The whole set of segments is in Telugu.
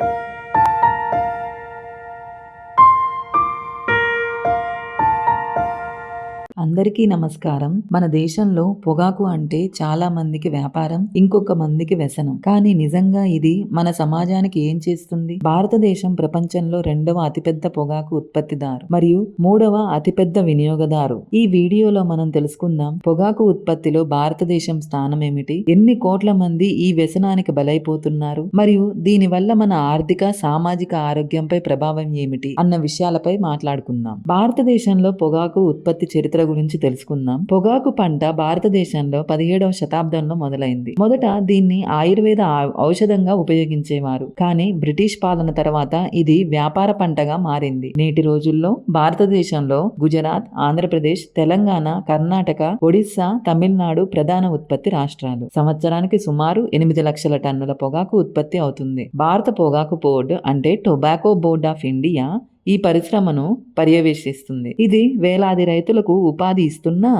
thank you అందరికీ నమస్కారం. మన దేశంలో పొగాకు అంటే చాలా మందికి వ్యాపారం ఇంకొక మందికి వ్యసనం. కానీ నిజంగా ఇది మన సమాజానికి ఏం చేస్తుంది? భారతదేశం ప్రపంచంలో రెండవ అతిపెద్ద పొగాకు ఉత్పత్తిదారు మరియు మూడవ అతిపెద్ద వినియోగదారు. ఈ వీడియోలో మనం తెలుసుకుందాం పొగాకు ఉత్పత్తిలో భారతదేశం స్థానం ఏమిటి? ఎన్ని కోట్ల మంది ఈ వ్యసనానికి బలైపోతున్నారు? మరియు దీనివల్ల మన ఆర్థిక సామాజిక ఆరోగ్యంపై ప్రభావం ఏమిటి? అన్న విషయాలపై మాట్లాడుకుందాం. భారతదేశంలో పొగాకు ఉత్పత్తి చరిత్ర గురించి తెలుసుకుందాం. పొగాకు పంట భారతదేశంలో పదిహేడవ శతాబ్దంలో మొదలైంది. మొదట దీన్ని ఆయుర్వేద ఔషధంగా ఉపయోగించేవారు. కానీ బ్రిటిష్ పాలన తర్వాత ఇది వ్యాపార పంటగా మారింది. నేటి రోజుల్లో భారతదేశంలో గుజరాత్ ఆంధ్రప్రదేశ్ తెలంగాణ కర్ణాటక ఒడిశా తమిళనాడు ప్రధాన ఉత్పత్తి రాష్ట్రాలు. సంవత్సరానికి సుమారు ఎనిమిది లక్షల టన్నుల పొగాకు ఉత్పత్తి అవుతుంది. భారత పొగాకు బోర్డు అంటే టొబాకో బోర్డ్ ఆఫ్ ఇండియా ఈ పరిశ్రమను పర్యవేక్షిస్తుంది. ఇది వేలాది రైతులకు ఉపాధి ఇస్తున్నా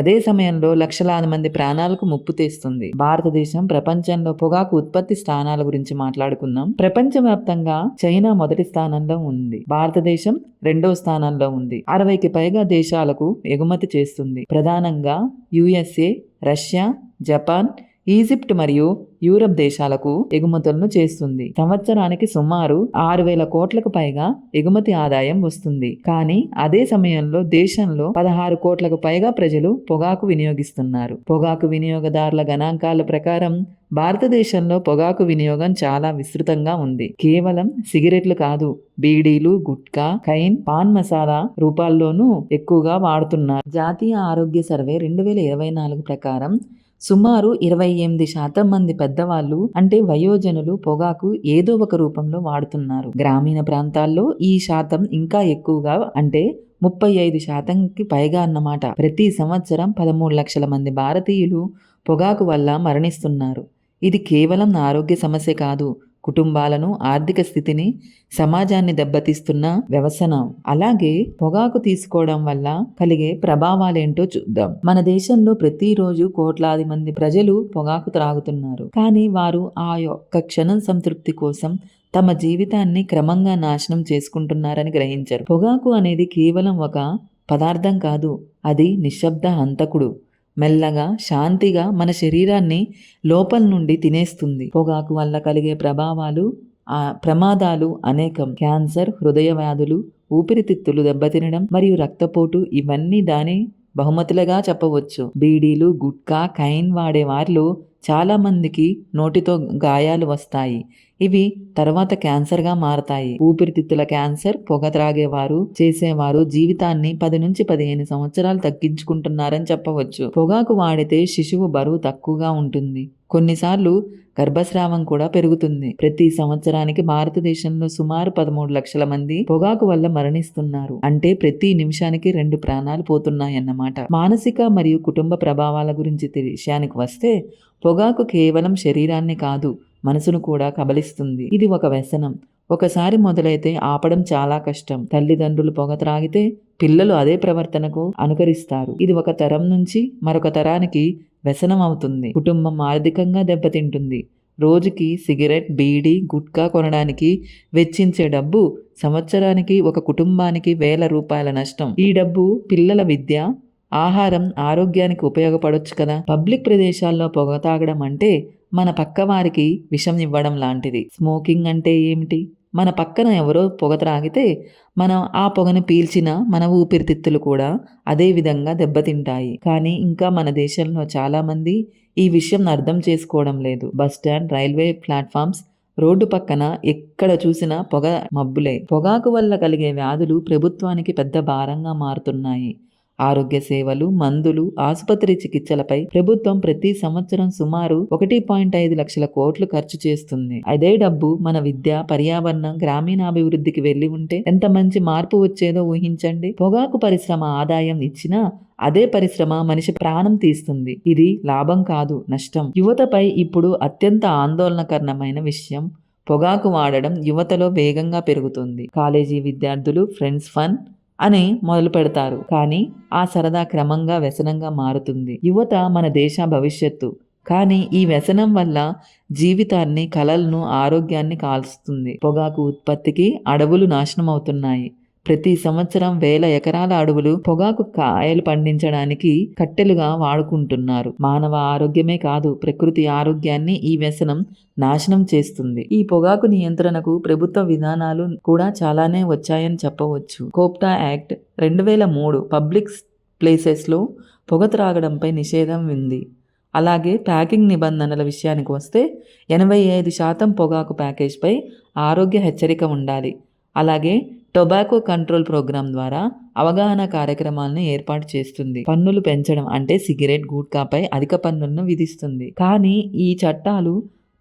అదే సమయంలో లక్షలాది మంది ప్రాణాలకు ముప్పు తెస్తుంది. భారతదేశం ప్రపంచంలో పొగాకు ఉత్పత్తి స్థానాల గురించి మాట్లాడుకుందాం. ప్రపంచవ్యాప్తంగా చైనా మొదటి స్థానంలో ఉంది. భారతదేశం రెండో స్థానంలో ఉంది. అరవైకి పైగా దేశాలకు ఎగుమతి చేస్తుంది. ప్రధానంగా యుఎస్ఏ రష్యా జపాన్ ఈజిప్ట్ మరియు యూరప్ దేశాలకు ఎగుమతులను చేస్తుంది. సంవత్సరానికి సుమారు ఆరు వేల కోట్లకు పైగా ఎగుమతి ఆదాయం వస్తుంది. కానీ అదే సమయంలో దేశంలో పదహారు కోట్లకు పైగా ప్రజలు పొగాకు వినియోగిస్తున్నారు. పొగాకు వినియోగదారుల గణాంకాల ప్రకారం భారతదేశంలో పొగాకు వినియోగం చాలా విస్తృతంగా ఉంది. కేవలం సిగరెట్లు కాదు బీడీలు గుట్కా కైన్ పాన్ మసాలా రూపాల్లోనూ ఎక్కువగా వాడుతున్నారు. జాతీయ ఆరోగ్య సర్వే రెండు వేల ఇరవై నాలుగు ప్రకారం సుమారు ఇరవై ఎనిమిది శాతం మంది పెద్దవాళ్ళు అంటే వయోజనులు పొగాకు ఏదో ఒక రూపంలో వాడుతున్నారు. గ్రామీణ ప్రాంతాల్లో ఈ శాతం ఇంకా ఎక్కువగా అంటే ముప్పై ఐదు శాతంకి పైగా అన్నమాట. ప్రతి సంవత్సరం పదమూడు లక్షల మంది భారతీయులు పొగాకు వల్ల మరణిస్తున్నారు. ఇది కేవలం ఆరోగ్య సమస్య కాదు కుటుంబాలను ఆర్థిక స్థితిని సమాజాన్ని దెబ్బతీస్తున్న వ్యవసనం. అలాగే పొగాకు తీసుకోవడం వల్ల కలిగే ప్రభావాలేంటో చూద్దాం. మన దేశంలో ప్రతిరోజు కోట్లాది మంది ప్రజలు పొగాకు త్రాగుతున్నారు. కానీ వారు ఆ యొక్క క్షణం సంతృప్తి కోసం తమ జీవితాన్ని క్రమంగా నాశనం చేసుకుంటున్నారని గ్రహించారు. పొగాకు అనేది కేవలం ఒక పదార్థం కాదు. అది నిశ్శబ్ద హంతకుడు. మెల్లగా శాంతిగా మన శరీరాన్ని లోపల నుండి తినేస్తుంది. పొగాకు వల్ల కలిగే ప్రభావాలు ఆ ప్రమాదాలు అనేకం. క్యాన్సర్ హృదయ వ్యాధులు ఊపిరితిత్తులు దెబ్బతినడం మరియు రక్తపోటు ఇవన్నీ దాని బహుమతులుగా చెప్పవచ్చు. బీడీలు గుట్కా కైన్ వాడే వారిలో చాలా మందికి నోటితో గాయాలు వస్తాయి. ఇవి తర్వాత క్యాన్సర్గా మారతాయి. ఊపిరితిత్తుల క్యాన్సర్ పొగ త్రాగేవారు చేసేవారు జీవితాన్ని పది నుంచి పదిహేను సంవత్సరాలు తగ్గించుకుంటున్నారని చెప్పవచ్చు. పొగాకు వాడితే శిశువు బరువు తక్కువగా ఉంటుంది. కొన్నిసార్లు గర్భస్రావం కూడా పెరుగుతుంది. ప్రతి సంవత్సరానికి భారతదేశంలో సుమారు పదమూడు లక్షల మంది పొగాకు వల్ల మరణిస్తున్నారు. అంటే ప్రతి నిమిషానికి రెండు ప్రాణాలు పోతున్నాయన్నమాట. మానసిక మరియు కుటుంబ ప్రభావాల గురించి విషయానికి వస్తే పొగాకు కేవలం శరీరాన్ని కాదు మనసును కూడా కబలిస్తుంది. ఇది ఒక వ్యసనం. ఒకసారి మొదలైతే ఆపడం చాలా కష్టం. తల్లిదండ్రులు పొగ త్రాగితే పిల్లలు అదే ప్రవర్తనకు అనుకరిస్తారు. ఇది ఒక తరం నుంచి మరొక తరానికి వ్యసనం అవుతుంది. కుటుంబం ఆర్థికంగా దెబ్బతింటుంది. రోజుకి సిగరెట్ బీడి గుట్కా కొనడానికి వెచ్చించే డబ్బు సంవత్సరానికి ఒక కుటుంబానికి వేల రూపాయల నష్టం. ఈ డబ్బు పిల్లల విద్య ఆహారం ఆరోగ్యానికి ఉపయోగపడొచ్చు కదా. పబ్లిక్ ప్రదేశాల్లో పొగ తాగడం అంటే మన పక్కవారికి విషం ఇవ్వడం లాంటిది. స్మోకింగ్ అంటే ఏమిటి? మన పక్కన ఎవరో పొగ త్రాగితే మనం ఆ పొగను పీల్చిన మన ఊపిరితిత్తులు కూడా అదే విధంగా దెబ్బతింటాయి. కానీ ఇంకా మన దేశంలో చాలామంది ఈ విషయం అర్థం చేసుకోవడం లేదు. Bus stand railway platforms road పక్కన ఎక్కడ చూసినా పొగ మబ్బులే. పొగాకు వల్ల కలిగే వ్యాధులు ప్రభుత్వానికి పెద్ద భారంగా మారుతున్నాయి. ఆరోగ్య సేవలు మందులు ఆసుపత్రి చికిత్సలపై ప్రభుత్వం ప్రతి సంవత్సరం సుమారు ఒకటి పాయింట్ ఐదు లక్షల కోట్లు ఖర్చు చేస్తుంది. అదే డబ్బు మన విద్య పర్యావరణం గ్రామీణాభివృద్ధికి వెళ్ళి ఉంటే ఎంత మంచి మార్పు వచ్చేదో ఊహించండి. పొగాకు పరిశ్రమ ఆదాయం ఇచ్చినా అదే పరిశ్రమ మనిషి ప్రాణం తీస్తుంది. ఇది లాభం కాదు నష్టం. యువతపై ఇప్పుడు అత్యంత ఆందోళనకరమైన విషయం పొగాకు వాడడం యువతలో వేగంగా పెరుగుతుంది. కాలేజీ విద్యార్థులు ఫ్రెండ్స్ ఫన్ అని మొదలు పెడతారు. కానీ ఆ సరదా క్రమంగా వ్యసనంగా మారుతుంది. యువత మన దేశ భవిష్యత్తు. కానీ ఈ వ్యసనం వల్ల జీవితాన్ని కలలను ఆరోగ్యాన్ని కాల్స్తుంది పొగాకు ఉత్పత్తికి అడవులు నాశనం అవుతున్నాయి ప్రతి సంవత్సరం వేల ఎకరాల అడవులు పొగాకు కాయలు పండించడానికి కట్టెలుగా వాడుకుంటున్నారు. మానవ ఆరోగ్యమే కాదు ప్రకృతి ఆరోగ్యాన్ని ఈ వ్యసనం నాశనం చేస్తుంది. ఈ పొగాకు నియంత్రణకు ప్రభుత్వ విధానాలు కూడా చాలానే వచ్చాయని చెప్పవచ్చు. కోప్టా యాక్ట్ రెండు వేల మూడు పబ్లిక్ ప్లేసెస్లో పొగ త్రాగడంపై నిషేధం ఉంది. అలాగే ప్యాకింగ్ నిబంధనల విషయానికి వస్తే ఎనభై ఐదు శాతం పొగాకు ప్యాకేజ్పై ఆరోగ్య హెచ్చరిక ఉండాలి. అలాగే టొబాకో కంట్రోల్ ప్రోగ్రాం ద్వారా అవగాహన కార్యక్రమాలను ఏర్పాటు చేస్తుంది. పన్నులు పెంచడం అంటే సిగరెట్ గుట్కాపై అధిక పన్నులను విధిస్తుంది. కానీ ఈ చట్టాలు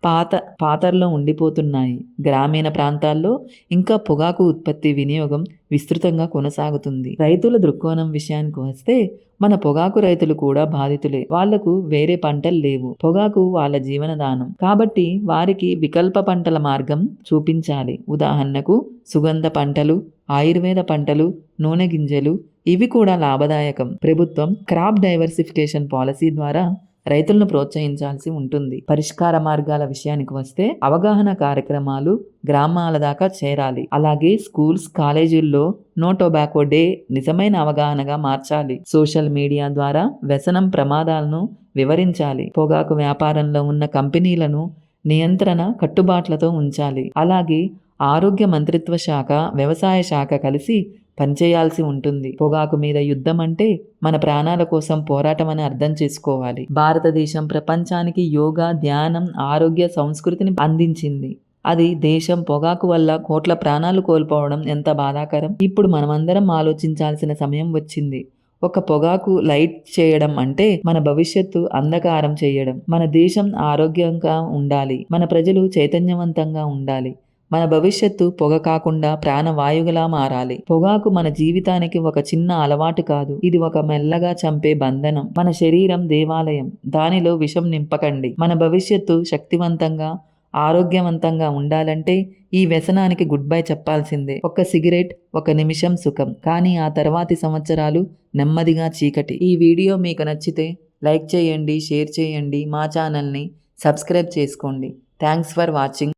పాత పాతర్లో ఉండిపోతున్నాయి. గ్రామీణ ప్రాంతాల్లో ఇంకా పొగాకు ఉత్పత్తి వినియోగం విస్తృతంగా కొనసాగుతుంది. రైతుల దృక్కోణం విషయానికి వస్తే మన పొగాకు రైతులు కూడా బాధితులే. వాళ్ళకు వేరే పంటలు లేవు. పొగాకు వాళ్ళ జీవనదానం. కాబట్టి వారికి వికల్ప పంటల మార్గం చూపించాలి. ఉదాహరణకు సుగంధ పంటలు ఆయుర్వేద పంటలు నూనె గింజలు ఇవి కూడా లాభదాయకం. ప్రభుత్వం క్రాప్ డైవర్సిఫికేషన్ పాలసీ ద్వారా రైతులను ప్రోత్సహించాల్సి ఉంటుంది. పరిష్కార మార్గాల విషయానికి వస్తే అవగాహన కార్యక్రమాలు గ్రామాల దాకా చేరాలి. అలాగే స్కూల్స్ కాలేజీల్లో నో టొబాకో డే నిజమైన అవగాహనగా మార్చాలి. సోషల్ మీడియా ద్వారా వ్యసనం ప్రమాదాలను వివరించాలి. పొగాకు వ్యాపారంలో ఉన్న కంపెనీలను నియంత్రణ కట్టుబాట్లతో ఉంచాలి. అలాగే ఆరోగ్య మంత్రిత్వ శాఖ వ్యవసాయ శాఖ కలిసి పనిచేయాల్సి ఉంటుంది. పొగాకు మీద యుద్ధం అంటే మన ప్రాణాల కోసం పోరాటం అని అర్థం చేసుకోవాలి. భారతదేశం ప్రపంచానికి యోగా ధ్యానం ఆరోగ్య సంస్కృతిని అందించింది. అది దేశం పొగాకు వల్ల కోట్ల ప్రాణాలు కోల్పోవడం ఎంత బాధాకరం? ఇప్పుడు మనమందరం ఆలోచించాల్సిన సమయం వచ్చింది. ఒక పొగాకు లైట్ చేయడం అంటే మన భవిష్యత్తు అంధకారం చేయడం. మన దేశం ఆరోగ్యంగా ఉండాలి. మన ప్రజలు చైతన్యవంతంగా ఉండాలి. మన భవిష్యత్తు పొగ కాకుండా ప్రాణవాయువులా మారాలి. పొగాకు మన జీవితానికి ఒక చిన్న అలవాటు కాదు. ఇది ఒక మెల్లగా చంపే బంధనం. మన శరీరం దేవాలయం. దానిలో విషం నింపకండి. మన భవిష్యత్తు శక్తివంతంగా ఆరోగ్యవంతంగా ఉండాలంటే ఈ వ్యసనానికి గుడ్ బై చెప్పాల్సిందే. ఒక సిగరెట్ ఒక నిమిషం సుఖం. కానీ ఆ తర్వాతి సంవత్సరాలు నెమ్మదిగా చీకటి. ఈ వీడియో మీకు నచ్చితే లైక్ చేయండి షేర్ చేయండి మా ఛానల్ని సబ్స్క్రైబ్ చేసుకోండి. Thanks for watching.